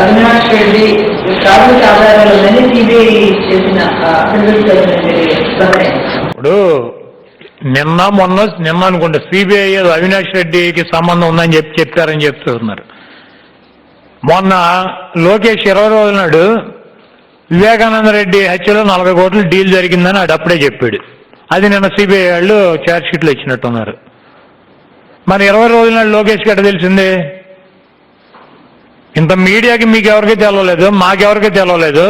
అవినాష్ రెడ్డి ప్రాథమిక ఆధారాలు సిబిఐ చేసిన ఇప్పుడు నిన్న మొన్న నిన్న అనుకుంటా సిబిఐ అవినాష్ రెడ్డికి సంబంధం ఉందని చెప్పి చెప్పారని చెప్తున్నారు. మొన్న లోకేష్ ఇరవై రోజుల నాడు వివేకానంద రెడ్డి హత్యలో నలభై కోట్ల డీల్ జరిగిందని ఆడు అప్పుడే చెప్పాడు. అది నిన్న సిబిఐ వాళ్ళు ఛార్జ్ షీట్లు ఇచ్చినట్టున్నారు. మరి ఇరవై రోజుల నాడు లోకేష్ గట్ట తెలిసిందే? ఇంత మీడియాకి మీకు ఎవరికి తెలవలేదు మాకెవరికి తెలవలేదు.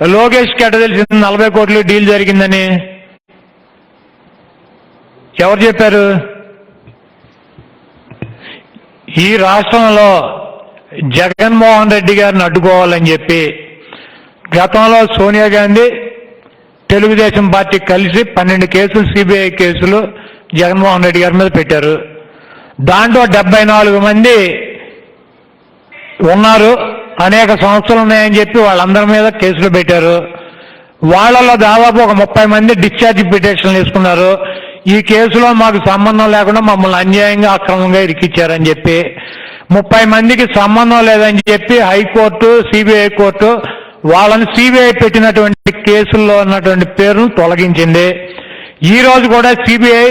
లోకేష్ ఎట్ట తెలిసింది నలభై కోట్లు డీల్ జరిగిందని. ఎవరు చెప్పారు? ఈ రాష్ట్రంలో జగన్మోహన్ రెడ్డి గారిని అడ్డుకోవాలని చెప్పి. గతంలో సోనియా గాంధీ తెలుగుదేశం పార్టీ కలిసి పన్నెండు కేసులు సిబిఐ కేసులు జగన్మోహన్ రెడ్డి గారి మీద పెట్టారు. దాంట్లో డెబ్బై నాలుగు మంది ఉన్నారు. అనేక సంస్థలు ఉన్నాయని చెప్పి వాళ్ళందరి మీద కేసులు పెట్టారు. వాళ్ళలో దాదాపు ఒక ముప్పై మంది డిశ్చార్జ్ పిటిషన్లు తీసుకున్నారు ఈ కేసులో మాకు సంబంధం లేకుండా మమ్మల్ని అన్యాయంగా అక్రమంగా ఇరికిచ్చారని చెప్పి ముప్పై మందికి సంబంధం లేదని చెప్పి హైకోర్టు సిబిఐ కోర్టు వాళ్ళని సిబిఐ పెట్టినటువంటి కేసుల్లో ఉన్నటువంటి పేరును తొలగించింది. ఈ రోజు కూడా సిబిఐ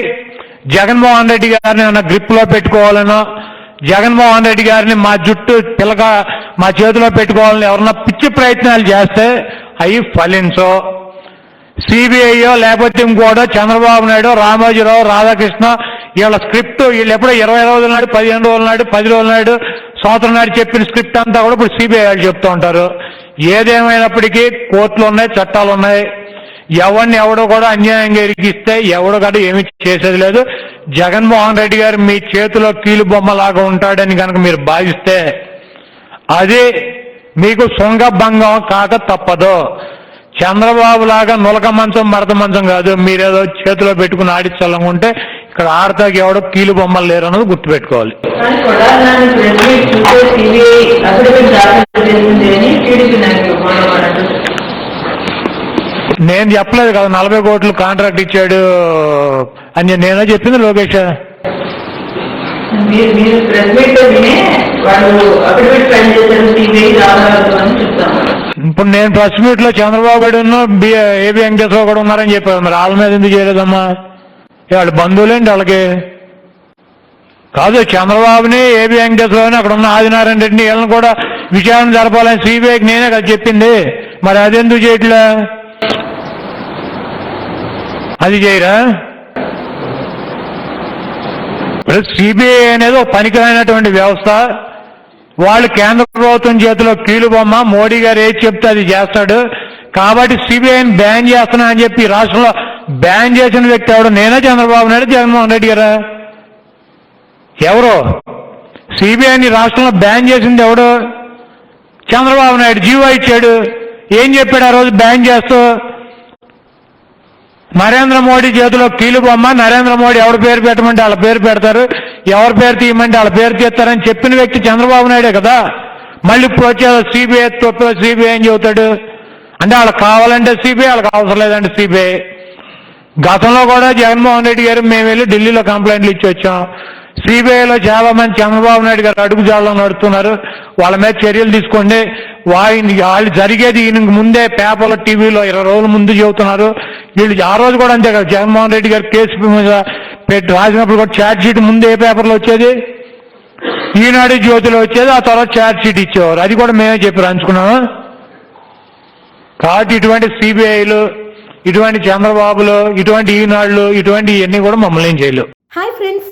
జగన్మోహన్ రెడ్డి గారిని ఏమైనా గ్రిప్లో పెట్టుకోవాలనో జగన్మోహన్ రెడ్డి గారిని మా జుట్టు పిల్లక మా చేతిలో పెట్టుకోవాలని ఎవరన్నా పిచ్చి ప్రయత్నాలు చేస్తే అవి ఫలించో. సిబిఐయో లేకపోతే ఇంకోటో చంద్రబాబు నాయుడు రామోజీరావు రాధాకృష్ణ వీళ్ళ స్క్రిప్ట్ వీళ్ళు ఎప్పుడో ఇరవై రోజుల నాడు పదిహేను రోజుల నాడు పది రోజుల నాడు సంవత్సరం నాడు చెప్పిన స్క్రిప్ట్ అంతా కూడా ఇప్పుడు సిబిఐ వాళ్ళు చెప్తూ ఉంటారు. ఏదేమైనప్పటికీ కోర్టులు ఉన్నాయి చట్టాలు ఉన్నాయి. ఎవరిని ఎవడో కూడా అన్యాయంగా ఇరికిస్తే ఎవడు కూడా ఏమి చేసేది లేదు. జగన్మోహన్ రెడ్డి గారు మీ చేతిలో కీలు బొమ్మలాగా ఉంటాడని కనుక మీరు భావిస్తే అది మీకు శృంగభంగం కాక తప్పదు. చంద్రబాబు లాగా నులక మంచం మడత మంచం కాదు. మీరేదో చేతిలో పెట్టుకుని ఆడించాలనుకుంటే ఇక్కడ ఆడతాకి ఎవడో కీలు బొమ్మలు లేరు అన్నది గుర్తుపెట్టుకోవాలి. కానీ కొడాలని ప్రెస్ మీట్ చూస్తే సిబిఐ అఫిడవిట్ దాఖలు చేసింది అని టీడీపీ నాయకులు మాట్లాడారు నేను చెప్పలేదు కదా నలభై కోట్లు కాంట్రాక్ట్ ఇచ్చాడు అని నేనే చెప్పింది లోకేష్. ఇప్పుడు నేను ప్రెస్ మీట్లో చంద్రబాబు బి ఏబి వెంకటేశ్వర కూడా ఉన్నారని చెప్పారు. మరి వాళ్ళ మీద ఎందుకు చేయలేదమ్మా? వాళ్ళ బంధువులేంటి వాళ్ళకి? కాదు చంద్రబాబుని ఏబి వెంకటేశ్వరని అక్కడ ఉన్న ఆదినారాయణ రెడ్డిని వీళ్ళని కూడా విచారణ జరపాలని సిబిఐకి నేనే కదా చెప్పింది. మరి అదెందుకు చేయట్లే? అది చేయరా? ఇప్పుడు సిబిఐ అనేది ఒక పనికిరైనటువంటి వ్యవస్థ. వాళ్ళు కేంద్ర ప్రభుత్వం చేతిలో కీలు బొమ్మ మోడీ గారు ఏది చెప్తే అది చేస్తాడు. కాబట్టి సిబిఐని బ్యాన్ చేస్తున్నా అని చెప్పి రాష్ట్రంలో బ్యాన్ చేసిన వ్యక్తి ఎవడు? నేనే చంద్రబాబు నాయుడు జగన్మోహన్ రెడ్డి గారా? ఎవరు? సిబిఐని రాష్ట్రంలో బ్యాన్ చేసింది ఎవడు? చంద్రబాబు నాయుడు. జీవో ఇచ్చాడు. ఏం చెప్పాడు ఆ రోజు బ్యాన్ చేస్తూ? నరేంద్ర మోడీ చేతిలో కీలు బొమ్మ నరేంద్ర మోడీ ఎవరి పేరు పెట్టమంటే వాళ్ళ పేరు పెడతారు ఎవరి పేరు తీయమంటే వాళ్ళ పేరు తీస్తారని చెప్పిన వ్యక్తి చంద్రబాబు నాయుడే కదా. మళ్ళీ ఇప్పుడు వచ్చే సిబిఐ తప్ప సిబిఐ అని చెబుతాడు? అంటే వాళ్ళకి కావాలంటే సిబిఐ వాళ్ళకి అవసరం లేదంటే సిబిఐ. గతంలో కూడా జగన్మోహన్ రెడ్డి గారు మేము వెళ్ళి ఢిల్లీలో కంప్లైంట్లు ఇచ్చి వచ్చాం. సిబిఐలో చాలా మంది చంద్రబాబు నాయుడు గారు అడుగు జాడలో నడుతున్నారు వాళ్ళ మీద చర్యలు తీసుకోండి. వాయిని వాళ్ళు జరిగేది ఈయనకి ముందే పేపర్లో టీవీలో ఇరవై రోజుల ముందు చెబుతున్నారు. వీళ్ళు ఆ రోజు కూడా అంతే కదా జగన్మోహన్ రెడ్డి గారు కేసు మీద పెట్టి రాసినప్పుడు కూడా ఛార్జ్ షీట్ ముందు ఏ పేపర్లో వచ్చేది? ఈనాడు జ్యోతిలో వచ్చేది ఆ తర్వాత ఛార్జ్ షీట్ ఇచ్చేవారు. అది కూడా మేమే చెప్పి రాంచుకున్నాము కాబట్టి ఇటువంటి సిబిఐలు ఇటువంటి చంద్రబాబులు ఇటువంటి ఈనాళ్ళు ఇటువంటి ఇవన్నీ కూడా మమ్మల్ని ఏం చేయలేవు. Hi friends